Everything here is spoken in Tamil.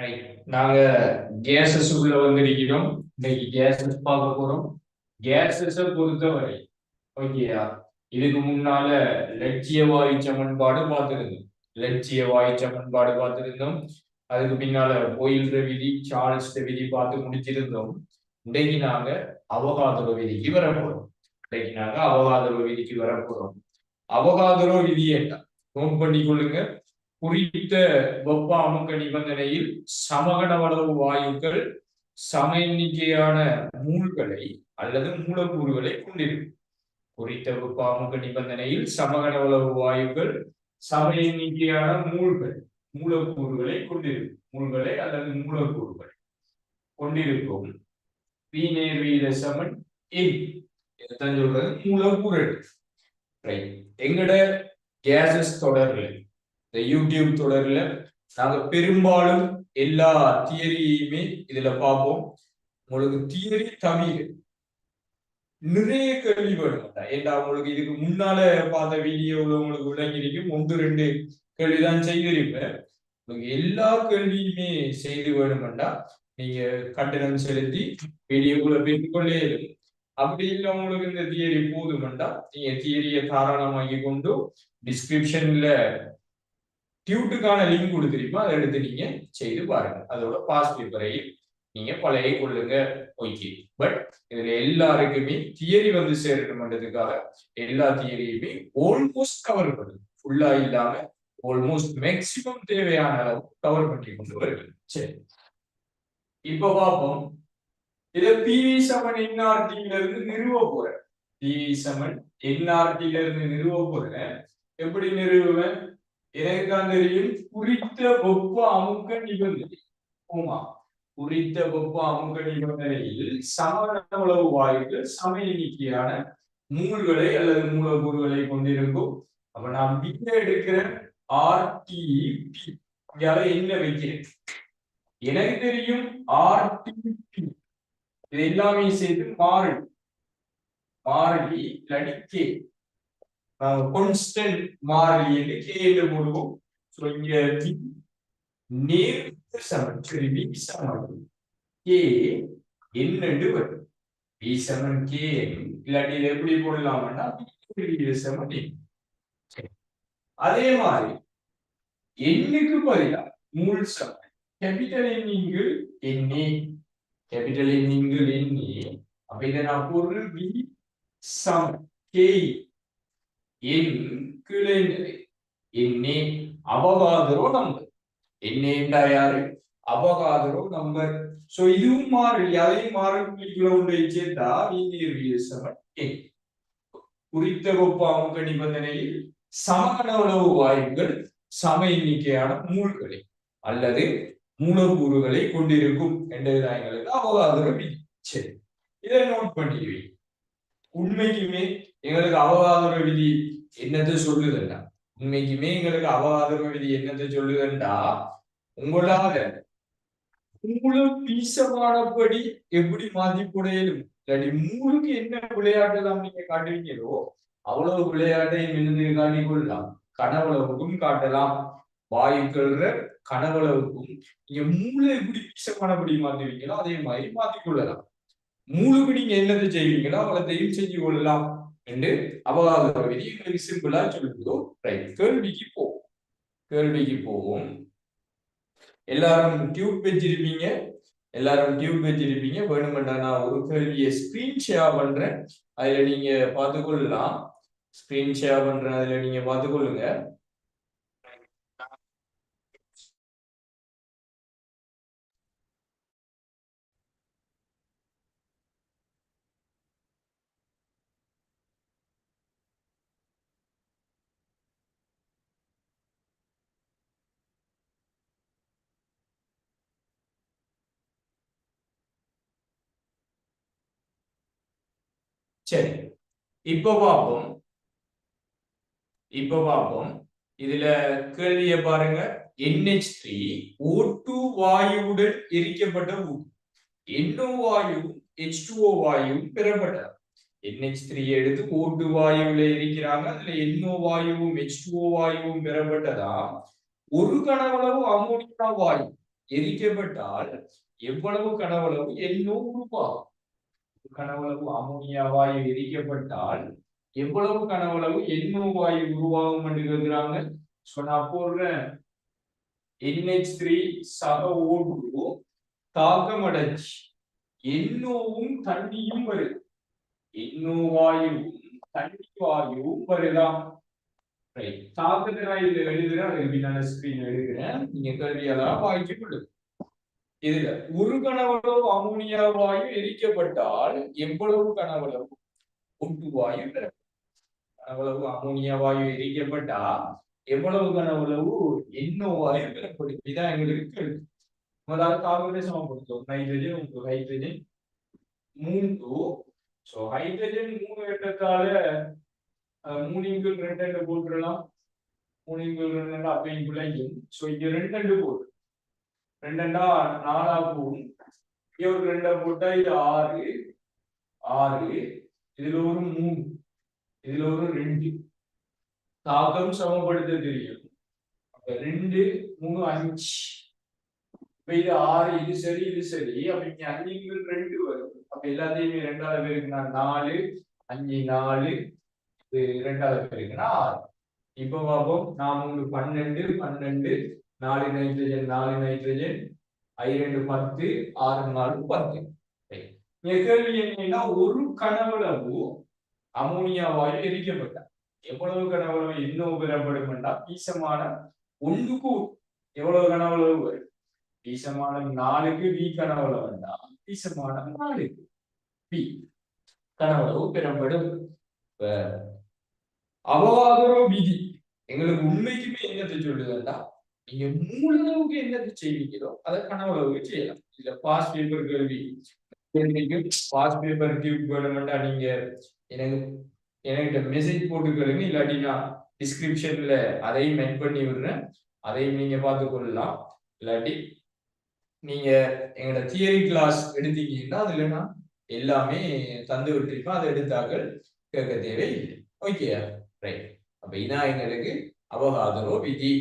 ரைட் நாங்க கேசஸ் உள்ள வந்திருக்கிறோம். இன்னைக்கு கேசஸ் பார்க்க போறோம். கேசஸ பொறுத்தவரை ஓகேயா இதுக்கு முன்னால லட்சிய வாயு சமன்பாடு பார்த்திருந்தோம். லட்சிய வாயு சமன்பாடு பார்த்திருந்தோம். அதுக்கு பின்னால போயில்ற விதி சார்ல்ஸ் விதி பார்த்து முடிச்சிருந்தோம். இன்னைக்கு நாங்க அவகாதரோ விதிக்கு வர போறோம். இன்னைக்கு நாங்க அவகாதரோ விதிக்கு வர போறோம். அவகாதரோ விதி என்ன? நோட் பண்ணிக்கொள்ளுங்க. குறித்த வெப்ப அமுக்க நிபந்தனையில் சமகனவளவு வாயுக்கள் சம எண்ணிக்கையான மூல்களை அல்லது மூலக்கூறுகளை கொண்டிருக்கும். குறித்த வெப்ப அமுக்க நிபந்தனையில் சமகனவளவு வாயுக்கள் சம எண்ணிக்கையான மூல்கள் மூலக்கூறுகளை கொண்டிருக்கும். மூல்களை அல்லது மூலக்கூறுகளை கொண்டிருக்கும். பி வீத சமன் எண் இதைத்தான் சொல்றது. மூலக்கூறு எங்கட கேசஸ் தொடர்கள். இந்த யூடியூப் தொடர்ல நாங்க பெரும்பாலும் எல்லா தியரியுமே இதுல பார்ப்போம். உங்களுக்கு தியரி தவிர நிறைய கேள்வி வேணும். ஏண்டா உங்களுக்கு இதுக்கு முன்னால பார்த்த வீடியோவில் உங்களுக்கு விளங்கிருக்கும் ஒன்று ரெண்டு கேள்விதான் செய்திருப்பேன். உங்களுக்கு எல்லா கேள்வியுமே செய்து வேணுமெண்டா நீங்க கட்டணம் செலுத்தி வீடியோக்குள்ள பெற்றுக்கொள்ளே அப்படி இல்லை உங்களுக்கு இந்த தியரி போதுமெண்டா நீங்க தியரியை தாராளமாக்கி கொண்டு டிஸ்கிரிப்ஷன்ல டியூட்டுக்கான லிங்க் கொடுத்துருப்போம் அதை எடுத்து நீங்க செய்து பாருங்க. அதோட பாஸ் பேப்பரையும் நீங்க பழைய கொள்ளுங்க. ஓகே பட் இதுல எல்லாருக்குமே தியரி வந்து சேரணும்ன்றதுக்காக எல்லா தியரியுமே ஆல்மோஸ்ட் கவர் பண்ணுது. ஃபுல்லா இல்லாம ஆல்மோஸ்ட் மேக்சிமம் தேவையான அளவு கவர் பண்ணி கொண்டு வருது. சரி. இப்ப பார்ப்போம். இத பிவி சமன் என்ஆர்டில இருந்து நிறுவ போறேன். பிவி சமன் என்ஆர்டில இருந்து நிறுவ போறேன். எப்படி நிறுவுவேன்? எனக்கு தெரியும் குறித்த வெப்ப அமுக்க நிபந்தனை ஓமா குறித்த வெப்ப அமுக்க நிபந்தனையில் சமளவு வாயுக்கள் சம எண்ணிக்கையான மூல்களை அல்லது மூலக்கூறுகளை கொண்டிருக்கும். அப்ப நான் விக்க எடுக்கிற ஆர்டிபி இங்கால என்ன வைக்கிறேன்? எனக்கு தெரியும் ஆர்டிபி இது எல்லாமே சேர்த்து மாறி மாறிலி கான்ஸ்டன்ட் மாறிலி என்று கே போடுவோம் ஸோ இங்க நீர் சமன் சரி வி சமன் கே என்னண்டு வரும். வி சமன் கே இல்லாட்டி இதை எப்படி போடலாம்னா வி சமன் அதே மாதிரி எண்ணுக்கு பதிலா மூல் சமன் கேபிட்டல் எண்ணிங்கள் எண்ணே கேபிட்டல் எண்ணிங்கள் எண்ணே அப்ப இதை நான் பொருள் வி சமன் கே என் என்னே அவகாதரோ நம்பர். என்னேண்டா யாரு? அவகாதரோ நம்பர். சோ இதுவும் மாறி அதையும் மாறக்குள்ள உண்டு சேர்த்தா நீர் குறித்த வெப்ப நிபந்தனையில் நிபந்தனையில் உணவு வாயுக்கள் சம எண்ணிக்கையான மூல்களை அல்லது மூலக்கூறுகளை கொண்டிருக்கும் என்றதுதான் எங்களுக்கு அவகாதரம் விதி சரி இதை நோட் பண்ணிடுவீங்க உண்மைக்குமே எங்களுக்கு அவகாதர விதி என்னத்தை சொல்லுதுண்டா? உண்மைக்குமே எங்களுக்கு அவகாதர விதி என்னத்தை சொல்லுதுண்டா? உங்களால மூல வீசமானபடி எப்படி மாத்தி இல்லாட்டி மூலுக்கு என்ன விளையாட்டெல்லாம் நீங்க காட்டுவீங்களோ அவ்வளவு விளையாட்டை எழுதி காட்டிக்கொள்ளலாம்? கனவளவுக்கும் காட்டலாம். வாயுக்கள்ற கனவளவுக்கும் நீங்க மூளை எப்படி வீசமானபடி மாத்துவீங்களோ அதே மாதிரி மாத்திக்கொள்ளலாம். மூளுக்கு நீங்க என்னது செய்வீங்களோ அவ்வளத்தையும் செஞ்சு கொள்ளலாம் என்று அவகாத விதி சிம்பிளா சொல்லுதோ ரைட் கேள்விக்கு போவோம் கேள்விக்கு போவோம். எல்லாரும் டியூப் வச்சிருப்பீங்க. எல்லாரும் டியூப் வச்சிருப்பீங்க. வேணுமெண்டா நான் ஒரு கேள்வியை ஸ்கிரீன் ஷேர் பண்றேன். அதுல நீங்க பார்த்துக்கொள்ளலாம். ஸ்கிரீன் ஷேர் பண்றேன். அதுல நீங்க பார்த்துக்கொள்ளுங்க. சரி. இப்ப பார்ப்போம். இப்போ பார்ப்போம். இதுல கேள்விய பாருங்க. NH3 த்ரீ ஓ டூ வாயுவுடன் எரிக்கப்பட்ட ஊர் NO வாயு ஹெச் வாயு வாயுவும் பெறப்பட்டது NH3 த்ரீ எடுத்து ஓ டூ எரிக்கிறாங்க. அதுல NO வாயுவும் ஹெச் டூஓ வாயுவும் பெறப்பட்டதா? ஒரு கனவளவு அமோனியா வாயு எரிக்கப்பட்டால் எவ்வளவு கனவளவு? எண்ணோ உருவாகும் கனவளவு அமோனியா வாயு எரிக்கப்பட்டால் எவ்வளவு கனவளவு? எண்ணோ வாயு உருவாகும் என்று கேட்கிறாங்க. சோ நான் போடுறேன். NH3 த்ரீ சக ஓடு தாக்கம் அடைச்சு எண்ணோவும் தண்ணியும் வருது எண்ணோ வாயுவும் தண்ணி வாயுவும் வருதாம் ரைட் இதுல எழுதுறேன். அதுக்கு பின்னால ஸ்கிரீன் எழுதுறேன். நீங்க கல்வியெல்லாம் வாய்க்கு இதுல ஒரு கனவளவு அமோனியா வாயு எரிக்கப்பட்டால் எவ்வளவு கனவளவு? ஒட்டு வாயு கனவளவு அமோனியா வாயு எரிக்கப்பட்டா எவ்வளவு கனவளவு? என்ன வாயு பெறப்படும் இதான் எங்களுக்கு கேள்வி முதல்ல கார்பனை சமப்படுத்தும் நைட்ரஜன் உங்களுக்கு ஹைட்ரஜன் மூன்று. ஸோ ஹைட்ரஜன் மூணு எட்டத்தால அஹ், மூணு இங்குள் ரெண்டு ரெண்டு போட்டுடலாம் மூணு இங்குள் ரெண்டு ரெண்டு அப்பையும் பிள்ளைக்கும் ஸோ இங்க ரெண்டு ரெண்டு போட்டு ரெண்டா நாலா போகும் இவருக்கு ஒரு போட்டா இது ஆறு ஆறு இதுல ஒரு மூணு இதுல ஒரு ரெண்டு. தாக்கம் சமப்படுத்த தெரியும். அப்ப ரெண்டு மூணு அஞ்சு. இப்ப இது ஆறு இது சரி இது சரி. அப்ப இங்க அஞ்சு ரெண்டு வரும். அப்ப எல்லாத்தையுமே ரெண்டாவது பேருக்குன்னா நாலு அஞ்சு நாலு. இது ரெண்டாவது பேருக்குன்னா ஆறு. இப்ப பார்ப்போம். நான் உங்களுக்கு பன்னெண்டு பன்னெண்டு. நாலு நைட்ரஜன் நாலு நைட்ரஜன் ஐ ரெண்டு பத்து ஆறு நாலு பத்து. Right. கேள்வி என்னன்னா ஒரு கனவளவு அமோனியா வாயு எரிக்கப்பட்டார் எவ்வளவு கனவளவு இன்னும் பெறப்படும் என்றால் பீசமான ஒன்றுக்கு எவ்வளவு கனவளவு வரும்? பீசமான நாலுக்கு வி கனவளவு என்றால் பீசமான நாலுக்கு பி கனவளவு பெறப்படும். அவவாதரோ விதி. எங்களுக்கு உண்மைக்குமே என்னத்தை சொல்லுதுன்னா நீங்க மூலளவுக்கு என்னத்தை செய்வீங்களோ அதை கனவளவுக்கு செய்யலாம். இல்ல பாஸ் பேப்பர் கேள்வி. கேள்விக்கும் பாஸ் பேப்பர் டியூப் வேணுமெண்டா நீங்க எனக்கு என்கிட்ட மெசேஜ் போட்டுக்கிறீங்க இல்லாட்டி நான் டிஸ்கிரிப்ஷன்ல அதையும் மென் பண்ணி விடுறேன். அதையும் நீங்க பார்த்து கொள்ளலாம். இல்லாட்டி நீங்க எங்களோட தியரி கிளாஸ் எடுத்தீங்கன்னா அதுல நான் எல்லாமே தந்து விட்டிருப்பேன். அதை எடுத்தாக்கள் கேட்க தேவையில்லை. ஓகே ரைட் அப்ப இதான் எங்களுக்கு அவகாதரோ விதி.